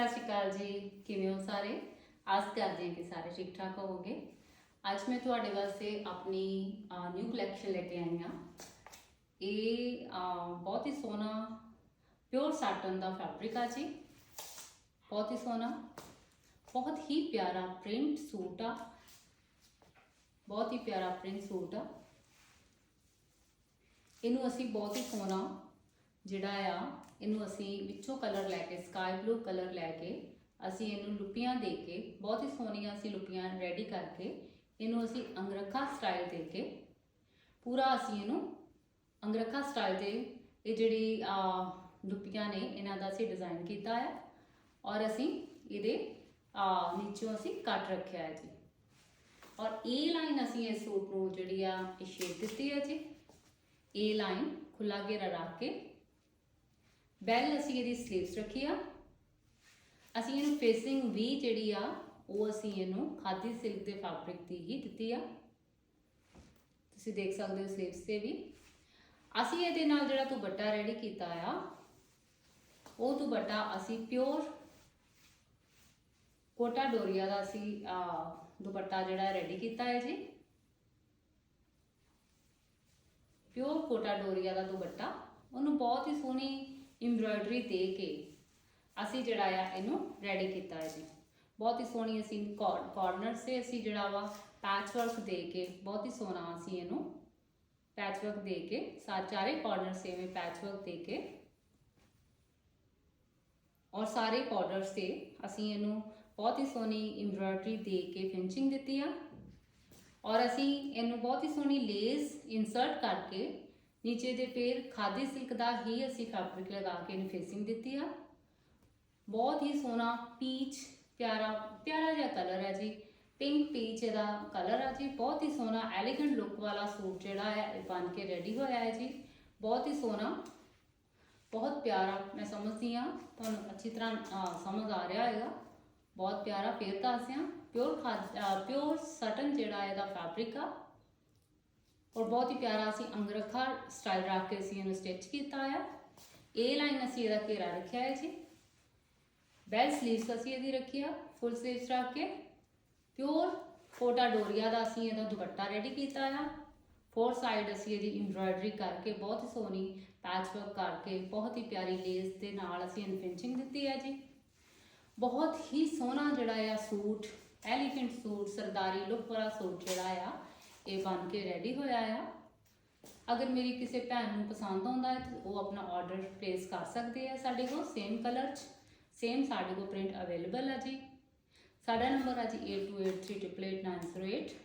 ਸਤਿ ਸ਼੍ਰੀ ਅਕਾਲ ਜੀ। ਕਿਵੇਂ ਹੋ ਸਾਰੇ? ਆਸ ਕਰਦੇ ਹਾਂ ਕਿ ਸਾਰੇ ਠੀਕ ਠਾਕ ਹੋਵੋਗੇ। ਅੱਜ ਮੈਂ ਤੁਹਾਡੇ ਵਾਸਤੇ ਆਪਣੀ ਨਿਊ ਕਲੈਕਸ਼ਨ ਲੈ ਕੇ ਆਈ ਹਾਂ। ਇਹ ਬਹੁਤ ਹੀ ਸੋਹਣਾ ਪਿਓਰ ਸਾਟਨ ਦਾ ਫੈਬਰਿਕ ਆ ਜੀ। ਬਹੁਤ ਹੀ ਸੋਹਣਾ, ਬਹੁਤ ਹੀ ਪਿਆਰਾ ਪ੍ਰਿੰਟ ਸੂਟ ਆ। ਬਹੁਤ ਹੀ ਪਿਆਰਾ ਪ੍ਰਿੰਟ ਸੂਟ ਆ। ਇਹਨੂੰ ਅਸੀਂ ਬਹੁਤ ਹੀ ਸੋਹਣਾ ਜਿਹੜਾ ਆ, ਇਹਨੂੰ ਅਸੀਂ ਵਿੱਚੋਂ ਕਲਰ ਲੈ ਕੇ ਸਕਾਈ ਬਲੂ ਕਲਰ ਲੈ ਕੇ, ਅਸੀਂ ਇਹਨੂੰ ਲੁੱਪੀਆਂ ਦੇ ਕੇ, ਬਹੁਤ ਹੀ ਸੋਹਣੀਆਂ ਅਸੀਂ ਲੁੱਪੀਆਂ ਰੈਡੀ ਕਰਕੇ, ਇਹਨੂੰ ਅਸੀਂ ਅੰਗਰਖਾ ਸਟਾਈਲ ਦੇ ਕੇ, ਪੂਰਾ ਅਸੀਂ ਇਹਨੂੰ ਅੰਗਰਖਾ ਸਟਾਈਲ ਦੇ, ਇਹ ਜਿਹੜੀ, ਆ, ਲੁੱਪੀਆਂ ਨੇ, ਇਹਨਾਂ ਦਾ ਅਸੀਂ ਡਿਜ਼ਾਈਨ ਕੀਤਾ ਹੈ ਔਰ ਅਸੀਂ ਇਹਦੇ, ਆ, ਨੀਚੋਂ ਅਸੀਂ ਕੱਟ ਰੱਖਿਆ ਹੈ ਜੀ। ਔਰ ਇਹ ਲਾਈਨ ਅਸੀਂ ਇਸ ਸੂਟ ਨੂੰ ਜਿਹੜੀ ਆ, ਇਹ ਸ਼ੇਪ ਦਿੱਤੀ ਹੈ ਜੀ। ਇਹ ਲਾਈਨ ਖੁੱਲਾ ਘੇਰਾ ਰੱਖ ਕੇ ਬੈਲ ਅਸੀਂ ਇਹਦੀ ਸਲੀਵਸ ਰੱਖੀ ਆ। ਅਸੀਂ ਇਹਨੂੰ ਫੇਸਿੰਗ ਵੀ ਜਿਹੜੀ ਆ, ਉਹ ਅਸੀਂ ਇਹਨੂੰ ਖਾਦੀ ਸਿਲਕ ਦੇ ਫੈਬਰਿਕ ਦੀ ਹੀ ਦਿੱਤੀ ਆ। ਤੁਸੀਂ ਦੇਖ ਸਕਦੇ ਹੋ ਸਲੀਵਸ ਤੇ ਵੀ। ਅਸੀਂ ਇਹਦੇ ਨਾਲ ਜਿਹੜਾ ਦੁਪੱਟਾ ਰੈਡੀ ਕੀਤਾ ਆ, ਉਹ ਦੁਪੱਟਾ ਅਸੀਂ ਪਿਓਰ ਕੋਟਾ ਡੋਰੀਆ ਦਾ ਅਸੀਂ ਦੁਪੱਟਾ ਜਿਹੜਾ ਰੈਡੀ ਕੀਤਾ ਹੈ ਜੀ। ਪਿਓਰ ਕੋਟਾ ਡੋਰੀਆ ਦਾ ਦੁਪੱਟਾ। ਉਹਨੂੰ ਬਹੁਤ ਹੀ ਸੋਹਣੀ ਐਮਬ੍ਰਾਇਡਰੀ ਦੇ ਕੇ ਅਸੀਂ ਜਿਹੜਾ ਆ ਇਹਨੂੰ ਰੈਡੀ ਕੀਤਾ ਹੈ ਜੀ। ਬਹੁਤ ਹੀ ਸੋਹਣੀ ਅਸੀਂ ਕਾਰਨਰ ਸੇ ਅਸੀਂ ਜਿਹੜਾ ਵਾ ਪੈਚ ਵਰਕ ਦੇ ਕੇ ਬਹੁਤ ਹੀ ਸੋਹਣਾ ਅਸੀਂ ਇਹਨੂੰ ਪੈਚ ਵਰਕ ਦੇ ਕੇ ਸਾਰੇ ਚਾਰੇ ਕਾਰਨਰ ਸੇ ਵਿੱਚ ਪੈਚ ਵਰਕ ਦੇ ਕੇ ਔਰ ਸਾਰੇ ਕਾਰਨਰ ਸੇ ਅਸੀਂ ਇਹਨੂੰ ਬਹੁਤ ਹੀ ਸੋਹਣੀ ਐਮਬ੍ਰਾਇਡਰੀ ਦੇ ਕੇ ਫਿਨਿਸ਼ਿੰਗ ਦਿੱਤੀ ਆ। ਔਰ ਅਸੀਂ ਇਹਨੂੰ ਬਹੁਤ ਹੀ ਸੋਹਣੀ ਲੇਸ ਇਨਸਰਟ ਕਰਕੇ ਨੀਚੇ ਦੇ ਫੇਰ ਖਾਦੀ ਸਿਲਕ ਦਾ ਹੀ ਅਸੀਂ ਫੈਬਰਿਕ ਲਗਾ ਕੇ ਇਹਨੂੰ ਫੇਸਿੰਗ ਦਿੱਤੀ ਆ। ਬਹੁਤ ਹੀ ਸੋਹਣਾ ਪੀਚ ਪਿਆਰਾ ਪਿਆਰਾ ਜਿਹਾ ਕਲਰ ਹੈ ਜੀ। ਪਿੰਕ ਪੀਚ ਇਹਦਾ ਕਲਰ ਆ ਜੀ। ਬਹੁਤ ਹੀ ਸੋਹਣਾ ਐਲੀਗੈਂਟ ਲੁੱਕ ਵਾਲਾ ਸੂਟ ਜਿਹੜਾ ਹੈ, ਇਹ ਬਣ ਕੇ ਰੈਡੀ ਹੋਇਆ ਹੈ ਜੀ। ਬਹੁਤ ਹੀ ਸੋਹਣਾ, ਬਹੁਤ ਪਿਆਰਾ। ਮੈਂ ਸਮਝਦੀ ਆ ਤੁਹਾਨੂੰ ਅੱਛੀ ਤਰ੍ਹਾਂ ਸਮਝ ਆ ਰਿਹਾ ਹੈਗਾ। ਬਹੁਤ ਪਿਆਰਾ ਫੇਰ ਦੱਸਿਆ ਪਿਓਰ ਪਿਓਰ ਸਟਨ ਜਿਹੜਾ ਇਹਦਾ ਫੈਬਰਿਕ ਆ। ਔਰ ਬਹੁਤ ਹੀ ਪਿਆਰਾ ਅਸੀਂ ਅੰਗਰਖਾ ਸਟਾਈਲ ਰੱਖ ਕੇ ਅਸੀਂ ਇਹਨੂੰ ਸਟਿਚ ਕੀਤਾ ਆ ਇਹ ਲਾਈਨ ਅਸੀਂ ਇਹਦਾ ਘੇਰਾ ਰੱਖਿਆ ਹੈ ਜੀ। ਬੈਲ ਸਲੀਵਸ ਅਸੀਂ ਇਹਦੀ ਰੱਖੀ ਆ ਫੁੱਲ ਸਲੀਵਸ ਰੱਖ ਕੇ। ਪਿਓਰ ਕੋਟਾ ਡੋਰੀਆ ਦਾ ਅਸੀਂ ਇਹਦਾ ਦੁਪੱਟਾ ਰੈਡੀ ਕੀਤਾ ਆ। ਫੋਰ ਸਾਈਡ ਅਸੀਂ ਇਹਦੀ ਐਮਬ੍ਰਾਇਡਰੀ ਕਰਕੇ ਬਹੁਤ ਹੀ ਸੋਹਣੀ ਪੈਚ ਵਰਕ ਕਰਕੇ ਬਹੁਤ ਹੀ ਪਿਆਰੀ ਲੇਸ ਦੇ ਨਾਲ ਅਸੀਂ ਇਹਨੂੰ ਫਿਨਿਸ਼ਿੰਗ ਦਿੱਤੀ ਹੈ ਜੀ। ਬਹੁਤ ਹੀ ਸੋਹਣਾ ਜਿਹੜਾ ਆ ਸੂਟ ਐਲੀਗੈਂਟ ਸੂਟ, ਸਰਦਾਰੀ ਲੁੱਕ ਵਾਲਾ ਸੂਟ ਜਿਹੜਾ ਆ ਇਹ ਬਣ ਕੇ ਰੈਡੀ ਹੋਇਆ ਆ ਅਗਰ ਮੇਰੀ ਕਿਸੇ ਭੈਣ ਨੂੰ ਪਸੰਦ ਆਉਂਦਾ ਹੈ ਤਾਂ ਉਹ ਆਪਣਾ ਆਰਡਰ ਪਲੇਸ ਕਰ ਸਕਦੇ ਆ ਸਾਡੇ ਕੋਲ ਸੇਮ ਕਲਰ 'ਚ ਸੇਮ ਸਾਡੇ ਕੋਲ ਪ੍ਰਿੰਟ ਅਵੇਲੇਬਲ ਹੈ ਜੀ ਸਾਡਾ ਨੰਬਰ ਹੈ ਜੀ 8283888908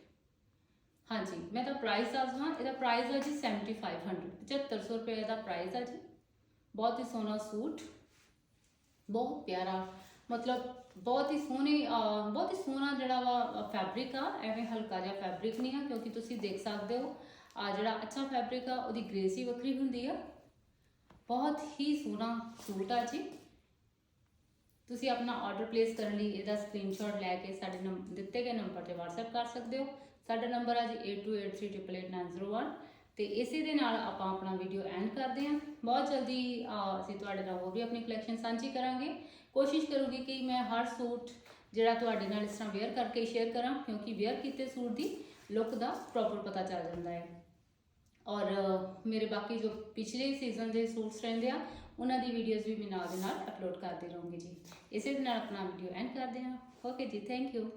ਹਾਂਜੀ ਮੈਂ ਤਾਂ ਪ੍ਰਾਈਸ ਦੱਸਵਾਂ ਇਹਦਾ ਪ੍ਰਾਈਸ ਹੈ ਜੀ 7500 7500 ਰੁਪਏ ਦਾ ਪ੍ਰਾਈਸ ਹੈ ਜੀ ਬਹੁਤ ਹੀ ਸੋਹਣਾ ਸੂਟ ਬਹੁਤ ਪਿਆਰਾ ਮਤਲਬ ਬਹੁਤ ਹੀ ਸੋਹਣੀ ਅਹ, ਬਹੁਤ ਹੀ ਸੋਹਣਾ ਜਿਹੜਾ ਵਾ ਫੈਬਰਿਕ ਆ ਐਵੇਂ ਹਲਕਾ ਜਿਹਾ ਫੈਬਰਿਕ ਨਹੀਂ ਆ ਕਿਉਂਕਿ ਤੁਸੀਂ ਦੇਖ ਸਕਦੇ ਹੋ ਆ ਜਿਹੜਾ ਅੱਛਾ ਫੈਬਰਿਕ ਆ ਉਹਦੀ ਗ੍ਰੇਸੀ ਵੱਖਰੀ ਹੁੰਦੀ ਆ। ਬਹੁਤ ਹੀ ਸੋਹਣਾ ਸੂਟ ਆ ਜੀ। ਤੁਸੀਂ ਆਪਣਾ ਆਰਡਰ ਪਲੇਸ ਕਰਨ ਲਈ ਇਹਦਾ ਸਕਰੀਨਸ਼ਾਟ ਲੈ ਕੇ ਸਾਡੇ ਨੰਬ- ਦਿੱਤੇ ਗਏ ਨੰਬਰ ਤੇ WhatsApp ਕਰ ਸਕਦੇ ਹੋ। ਸਾਡਾ ਨੰਬਰ ਹੈ ਜੀ 8283888901 ਤੇ ਇਸੇ ਦੇ ਨਾਲ ਆਪਾਂ ਆਪਣਾ ਵੀਡੀਓ ਐਂਡ ਕਰਦੇ ਹਾਂ। ਬਹੁਤ ਜਲਦੀ ਅਹ, ਅਸੀਂ ਤੁਹਾਡੇ ਨਾਲ ਹੋਰ ਵੀ ਆਪਣੀ ਕਲੈਕਸ਼ਨ ਸਾਂਝੀ ਕਰਾਂਗੇ। ਕੋਸ਼ਿਸ਼ ਕਰੂੰਗੀ ਕਿ ਮੈਂ ਹਰ ਸੂਟ ਜਿਹੜਾ ਤੁਹਾਡੇ ਨਾਲ ਇਸ ਤਰ੍ਹਾਂ ਵੇਅਰ ਕਰਕੇ ਸ਼ੇਅਰ ਕਰਾਂ ਕਿਉਂਕਿ ਵੇਅਰ ਕੀਤੇ ਸੂਟ ਦੀ ਲੁੱਕ ਦਾ ਪ੍ਰੋਪਰ ਪਤਾ ਚੱਲ ਜਾਂਦਾ ਹੈ। ਔਰ ਮੇਰੇ ਬਾਕੀ ਜੋ ਪਿਛਲੇ ਸੀਜ਼ਨ ਦੇ ਸੂਟਸ ਰਹਿੰਦੇ ਆ ਉਹਨਾਂ ਦੀ ਵੀਡੀਓਜ਼ ਵੀ ਮੈਂ ਨਾਲ ਦੇ ਨਾਲ ਅਪਲੋਡ ਕਰਦੀ ਰਹੂੰਗੀ ਜੀ। ਇਸੇ ਦੇ ਨਾਲ ਆਪਣਾ ਵੀਡੀਓ ਐਂਡ ਕਰਦੇ ਹਾਂ। ਓਕੇ ਜੀ ਥੈਂਕ ਯੂ